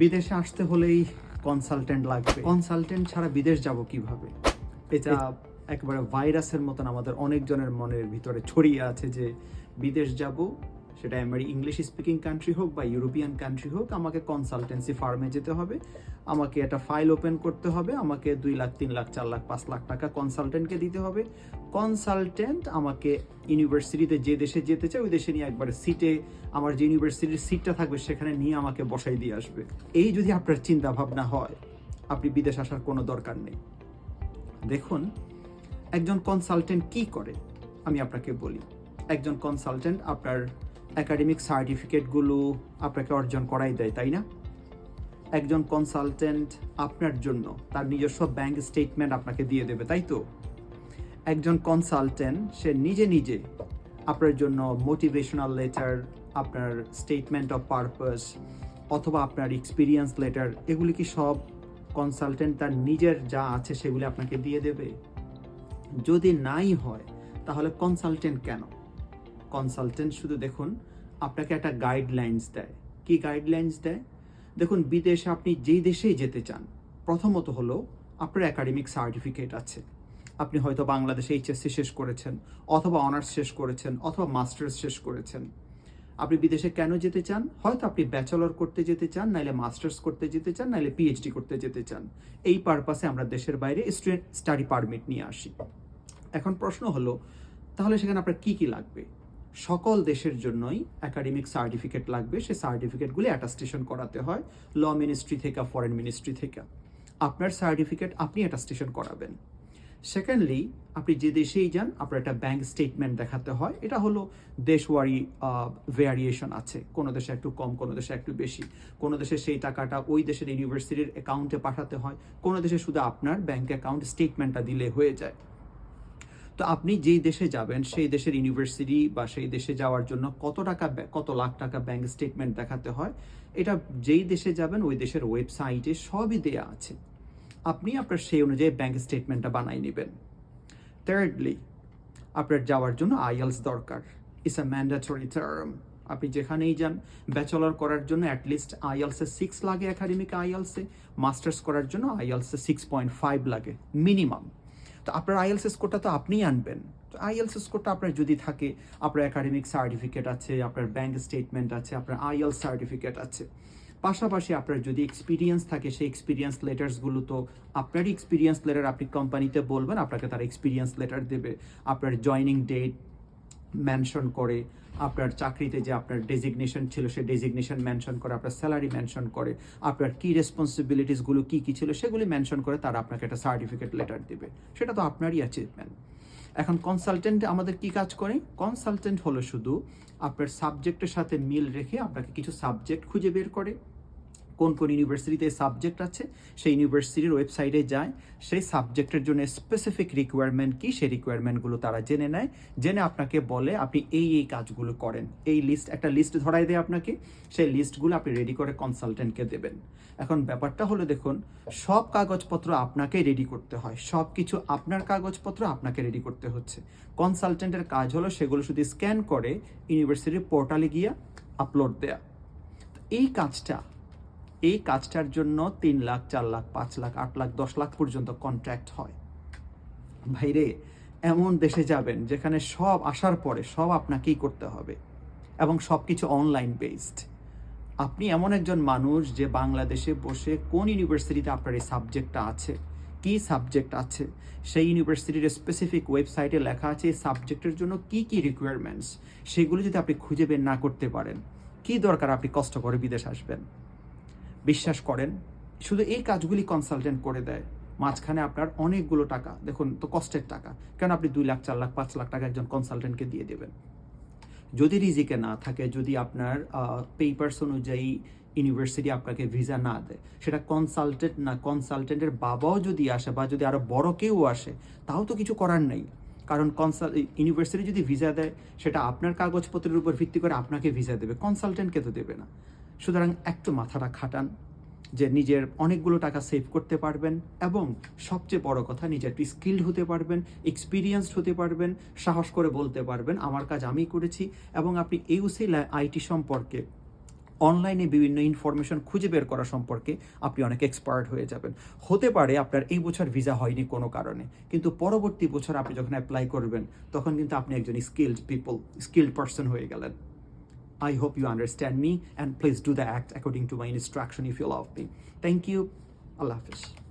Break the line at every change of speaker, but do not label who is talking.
বিদেশে আসতে হলেই কনসালটেন্ট লাগবে। কনসালটেন্ট ছাড়া বিদেশ যাব কীভাবে? এটা একবারে ভাইরাসের মতন আমাদের অনেকজনের মনের ভিতরে ছড়িয়ে আছে যে বিদেশ যাব সেটা আমার ইংলিশ স্পিকিং কান্ট্রি হোক বা ইউরোপিয়ান কান্ট্রি হোক, আমাকে কনসালটেন্সি ফার্মে যেতে হবে। আমাকে একটা ফাইল ওপেন করতে হবে, আমাকে দুই লাখ, তিন লাখ, চার লাখ, পাঁচ লাখ টাকা কনসালটেন্টকে দিতে হবে। কনসালটেন্ট আমাকে ইউনিভার্সিটিতে যে দেশে যেতে চায়, ওই দেশে নিয়ে একবার সিটে আমার যে ইউনিভার্সিটির সিটটা থাকবে, সেখানে নিয়ে আমাকে বসাই দিয়ে আসবে। এই যদি আপনার চিন্তা ভাবনা হয়, আপনি বিদেশ আসার কোনো দরকার নেই। দেখুন, একজন কনসালটেন্ট কি করে? আমি আপনাকে বলি। একজন কনসালটেন্ট আপনার একাডেমিক সার্টিফিকেটগুলো আপনাকে অর্জন করাই দেয়, তাই না? একজন কনসালটেন্ট আপনার জন্য তার নিজস্ব ব্যাংক স্টেটমেন্ট আপনাকে দিয়ে দেবে, তাই তো? একজন কনসালটেন্ট সে নিজে নিজে আপনার জন্য মোটিভেশনাল লেটার আপনার স্টেটমেন্ট অফ পারপাস অথবা আপনার এক্সপিরিয়েন্স লেটার এগুলি কি সব কনসালটেন্ট তার নিজের যা আছে সেগুলি আপনাকে দিয়ে দেবে? যদি নাই হয়, তাহলে কনসালটেন্ট কেন? কনসালটেন্ট শুধু দেখুন, আপনাকে একটা গাইডলাইন্স দেয়। কি গাইডলাইন্স দেয়? দেখুন, বিদেশে আপনি যেই দেশেই যেতে চান, প্রথমত হলো আপনার একাডেমিক সার্টিফিকেট আছে। আপনি হয়তো বাংলাদেশে এইচএসসি শেষ করেছেন, অথবা অনার্স শেষ করেছেন, অথবা মাস্টার্স শেষ করেছেন। আপনি বিদেশে কেন যেতে চান? হয়তো আপনি ব্যাচেলর করতে যেতে চান, নাইলে মাস্টার্স করতে যেতে চান, নাইলে পিএইচডি করতে যেতে চান। এই পারপাসে আমরা দেশের বাইরে স্টুডেন্ট স্টাডি পারমিট নিয়ে আসি। এখন প্রশ্ন হলো, তাহলে সেখানে আপনার কি কি লাগবে? সকল দেশের জন্যই একাডেমিক সার্টিফিকেট লাগবে। সেই সার্টিফিকেটগুলি অ্যাটাস্টেশন করাতে হয় ল মিনিস্ট্রি থেকে ফরেন মিনিস্ট্রি থেকে। আপনার সার্টিফিকেট আপনি অ্যাটাস্টেশন করাবেন। সেকেন্ডলি আপনি যে দেশেই যান, আপনার একটা ব্যাংক স্টেটমেন্ট দেখাতে হয়। এটা হলো দেশওয়ারি ভেরিয়েশন আছে। কোনো দেশে একটু কম, কোনো দেশে একটু বেশি। কোনো দেশে সেই টাকাটা ওই দেশের ইউনিভার্সিটির অ্যাকাউন্টে পাঠাতে হয়। কোনো দেশে শুধু আপনার ব্যাংক অ্যাকাউন্ট স্টেটমেন্টটা দিলে হয়ে যায়। তো আপনি যেই দেশে যাবেন, সেই দেশের ইউনিভার্সিটি বা সেই দেশে যাওয়ার জন্য কত টাকা কত লাখ টাকা ব্যাংক স্টেটমেন্ট দেখাতে হয়, এটা যেই দেশে যাবেন, ওই দেশের ওয়েবসাইটে সবই দেয়া আছে। আপনি আপনার সেই অনুযায়ী ব্যাংক স্টেটমেন্টটা বানাই নেবেন। থার্ডলি আপনার যাওয়ার জন্য আইএলস দরকার। ইটস আ ম্যান্ডেটরি টার্ম আপনি যেখানেই যান ব্যাচেলর করার জন্য অ্যাটলিস্ট আইএলসে সিক্স লাগে একাডেমিক আইএলসে মাস্টার্স করার জন্য আইএলসে সিক্স পয়েন্ট ফাইভ লাগে মিনিমাম তো আপনার আইএলস স্কোরটা তো আপনিই আনবেন। তো আইএলস স্কোরটা আপনার যদি থাকে, আপনার একাডেমিক সার্টিফিকেট আছে, আপনার ব্যাঙ্ক স্টেটমেন্ট আছে, আপনার আইএলস সার্টিফিকেট আছে। পাশাপাশি আপনার যদি এক্সপিরিয়েন্স থাকে, সেই এক্সপিরিয়েন্স লেটার্সগুলো তো আপনারই এক্সপিরিয়েন্স লেটার আপনি কোম্পানিতে বলবেন, আপনাকে তারা এক্সপিরিয়েন্স লেটার দেবে। আপনার জয়নিং ডেট মেনশন করে, আপনার চাকরিতে যে আপনার ডেজিগনেশন ছিল সে ডেজিগনেশন মেনশন করে, আপনার স্যালারি মেনশন করে, আপনার কি রেসপন্সিবিলিটিসগুলো কি কী ছিল, সেগুলি মেনশন করে তারা আপনাকে একটা সার্টিফিকেট লেটার দেবে। সেটা তো আপনারই অ্যাচিভমেন্ট এখন কনসালটেন্ট আমাদের কি কাজ করে? কনসালটেন্ট হলো শুধু আপনার সাবজেক্টের সাথে মিল রেখে আপনাকে কিছু সাবজেক্ট খুঁজে বের করে। কোন কোন ইউনিভার্সিটিতে সাবজেক্ট আছে, সেই ইউনিভার্সিটির ওয়েবসাইটে যায়। সেই সাবজেক্টের জন্য স্পেসিফিক রিকোয়ারমেন্ট কি, সেই রিকোয়ারমেন্টগুলো তারা জেনে নেয়। জেনে আপনাকে বলে আপনি এই এই কাজগুলো করেন। এই লিস্ট একটা লিস্ট ধরাই দেয় আপনাকে। সেই লিস্টগুলো আপনি রেডি করে কনসালটেন্টকে দেবেন। এখন ব্যাপারটা হলো দেখুন, সব কাগজপত্র আপনাকে রেডি করতে হয়। সব কিছু আপনার কাগজপত্র আপনাকে রেডি করতে হচ্ছে। কনসালটেন্টের কাজ হলো সেগুলো শুধু স্ক্যান করে ইউনিভার্সিটির পোর্টালে গিয়ে আপলোড দেয়া। এই কাজটা এই কাজটার জন্য তিন লাখ, চার লাখ, পাঁচ লাখ, আট লাখ, দশ লাখ পর্যন্ত কন্ট্রাক্ট হয়। ভাইরে, এমন দেশে যাবেন যেখানে সব আসার পরে সব আপনাকেই করতে হবে এবং সব কিছু অনলাইন বেসড আপনি এমন একজন মানুষ যে বাংলাদেশে বসে কোন ইউনিভার্সিটিতে আপনার এই সাবজেক্টটা আছে, কি সাবজেক্ট আছে, সেই ইউনিভার্সিটির স্পেসিফিক ওয়েবসাইটে লেখা আছে এই সাবজেক্টের জন্য কি কি রিকোয়ারমেন্টস সেগুলো যদি আপনি খুঁজে বের না করতে পারেন, কি দরকার আপনি কষ্ট করে বিদেশ আসবেন? বিশ্বাস করেন, শুধু এই কাজগুলি কনসালটেন্ট করে দেয়। মাঝখানে আপনার অনেকগুলো টাকা, দেখুন তো কষ্টের টাকা, কেন আপনি দুই লাখ, চার লাখ, পাঁচ লাখ টাকা একজন কনসালটেন্টকে দিয়ে দেবেন? যদি রিজিকে না থাকে, যদি আপনার পেপার্স অনুযায়ী ইউনিভার্সিটি আপনাকে ভিসা না দেয়, সেটা কনসালটেন্ট না কনসালটেন্টের বাবাও যদি আসে বা যদি আরও বড় কেউ আসে, তাও তো কিছু করার নেই। কারণ কনসাল ইউনিভার্সিটি যদি ভিসা দেয়, সেটা আপনার কাগজপত্রের উপর ভিত্তি করে আপনাকে ভিসা দেবে কনসালটেন্টকে তো দেবে না। সুতরাং একটু মাথাটা খাটান, যে নিজের অনেকগুলো টাকা সেভ করতে পারবেন এবং সবচেয়ে বড় কথা নিজে একটু স্কিল্ড হতে পারবেন এক্সপিরিয়েন্সড হতে পারবেন, সাহস করে বলতে পারবেন, আমার কাজ আমি করেছি এবং আপনি এই ইউসি আইটি সম্পর্কে অনলাইনে বিভিন্ন ইনফরমেশন খুঁজে বের করা সম্পর্কে আপনি অনেক এক্সপার্ট হয়ে যাবেন। হতে পারে আপনার এই বছর ভিসা হয়নি কোনো কারণে, কিন্তু পরবর্তী বছর আপনি যখন অ্যাপ্লাই করবেন, তখন কিন্তু আপনি একজন স্কিল্ড পিপল স্কিল্ড পার্সন হয়ে গেলেন। I hope you understand me and please do the act according to my instruction if you love me. Thank you. Allah Hafiz.